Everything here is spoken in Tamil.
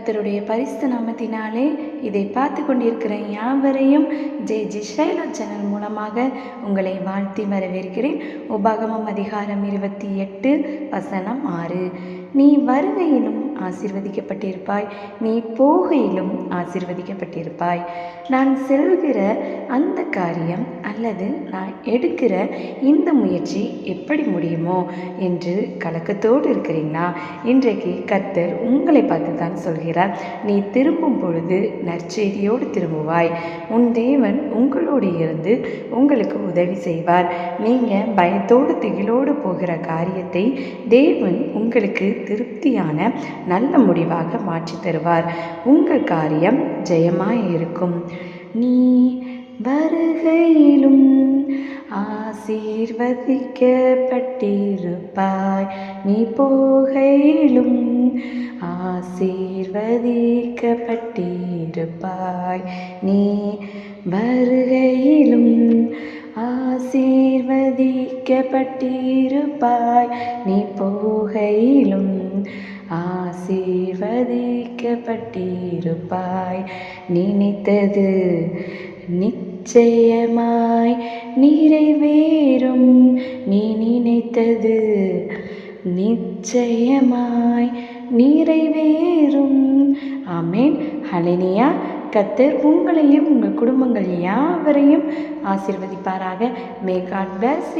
கத்தருடைய பரிசு நாமத்தினாலே இதை பார்த்து கொண்டிருக்கிற யாவரையும் ஜெய் ஜி ஷைலோ சேனல் மூலமாக உங்களை வாழ்த்தி வரவேற்கிறேன். உபாகமம் அதிகாரம் இருபத்தி எட்டு வசனம் ஆறு. நீ வருகையிலும் ஆசீர்வதிக்கப்பட்டிருப்பாய். நீ போகையிலும் ஆசிர்வதிக்கப்பட்டிருப்பாய். நான் செல்கிற அந்த காரியம் அல்லது நான் எடுக்கிற இந்த முயற்சி எப்படி முடியுமோ என்று கலக்கத்தோடு இருக்கிறீங்கன்னா இன்றைக்கு கர்த்தர் உங்களை பார்த்து தான் சொல்கிறார். நீ திரும்பும் பொழுது நற்செய்தியோடு திரும்புவாய். உன் தேவன் உங்களோடு இருந்து உங்களுக்கு உதவி செய்வார். நீங்கள் பயத்தோடு திகிலோடு போகிற காரியத்தை தேவன் உங்களுக்கு திருப்தியான நல்ல முடிவாக மாற்றி தருவார். உங்கள் காரியம் ஜெயமாய் இருக்கும் நீ வருகையிலும் ஆசீர்வதிக்கப்பட்டிருப்பாய். நீ போகையிலும் ஆசீர்வதிக்கப்பட்டிருப்பாய். நீ வருகையிலும் ஆசீர்வதிக்கப்பட்டிருப்பாய். நீ போகையிலும் ஆசீர்வதிக்கப்பட்டிருப்பாய். நினைத்தது நிச்சயமாய் நிறைவேறும். நீ நினைத்தது நிச்சயமாய் நிறைவேறும். ஆமேன். ஹலினியா கத்தர் உங்களையும் உங்கள் குடும்பங்கள் யாவரையும் ஆசீர்வதிப்பாராக. May God bless